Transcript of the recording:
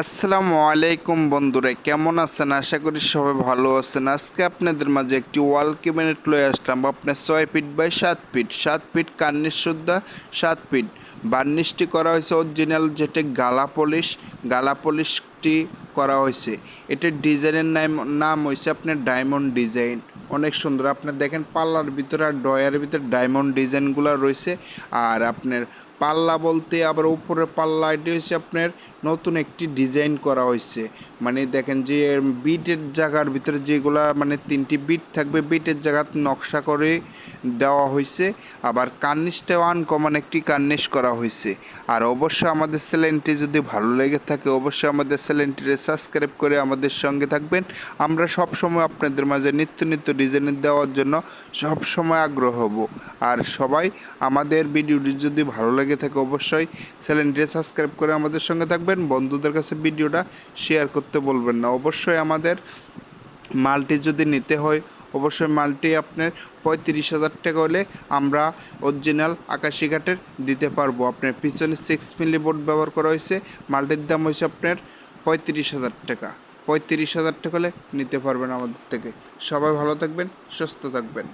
আসসালামু আলাইকুম বন্ধুরা, কেমন আছেন? আশা করি সবাই ভালো আছেন। আজকে আপনাদের মাঝে একটি ওয়াল ক্যাবিনেট লয়ে আসলাম। আপনার ছয় ফিট বাই সাত ফিট। সাত ফিট কার্নিশ সুদ্ধা, সাত ফিট। বার্নিশটি করা হয়েছে অরিজিনাল যেটি গালা পলিশ গালা পলিশটি করা হয়েছে। এটার ডিজাইনের নাম নাম হয়েছে আপনার ডায়মন্ড ডিজাইন অনেক সুন্দর। আপনার দেখেন পাল্লার ভিতরে আর ডয়ারের ভিতরে ডায়মন্ড ডিজাইনগুলো রয়েছে। আর আপনার পাল্লা বলতে আবার উপরে পাল্লা এটি হচ্ছে আপনার নতুন একটি ডিজাইন করা হয়েছে মানে দেখেন যে বিটের জায়গার ভিতরে যেগুলা মানে তিনটি বিট থাকবে, বিটের জায়গা নকশা করে দেওয়া হয়েছে আবার কার্নিশটাও আনকমন একটি কার্নিশ করা হয়েছে আর অবশ্যই আমাদের চ্যানেলটি যদি ভালো লেগে থাকে, অবশ্যই আমাদের চ্যানেলটিকে সাবস্ক্রাইব করে আমাদের সঙ্গে থাকবেন। আমরা সব সময় আপনাদের মাঝে নিত্য নিত্য ডিজাইন দেওয়ার জন্য সব সময় আগ্রহ হব। আর সবাই, আমাদের ভিডিওটি যদি ভালো লেগে থাকে অবশ্যই চ্যানেলটি সাবস্ক্রাইব করে আমাদের সঙ্গে থাকবেন। বন্ধুদের কাছে ভিডিওটা শেয়ার করতে বলবেন না। অবশ্যই আমাদের মালটি যদি নিতে হয়, অবশ্যই মালটি আপনার পঁয়ত্রিশ হাজার টাকা হলে আমরা অরিজিনাল আকাশি কাঠের দিতে পারব। আপনার পিছনে সিক্স মিলি বোর্ড ব্যবহার করা হয়েছে। মালটির দাম হয়েছে আপনার পঁয়ত্রিশ হাজার টাকা। পঁয়ত্রিশ হাজার টাকা হলে নিতে পারবেন আমাদের থেকে। সবাই ভালো থাকবেন, সুস্থ থাকবেন।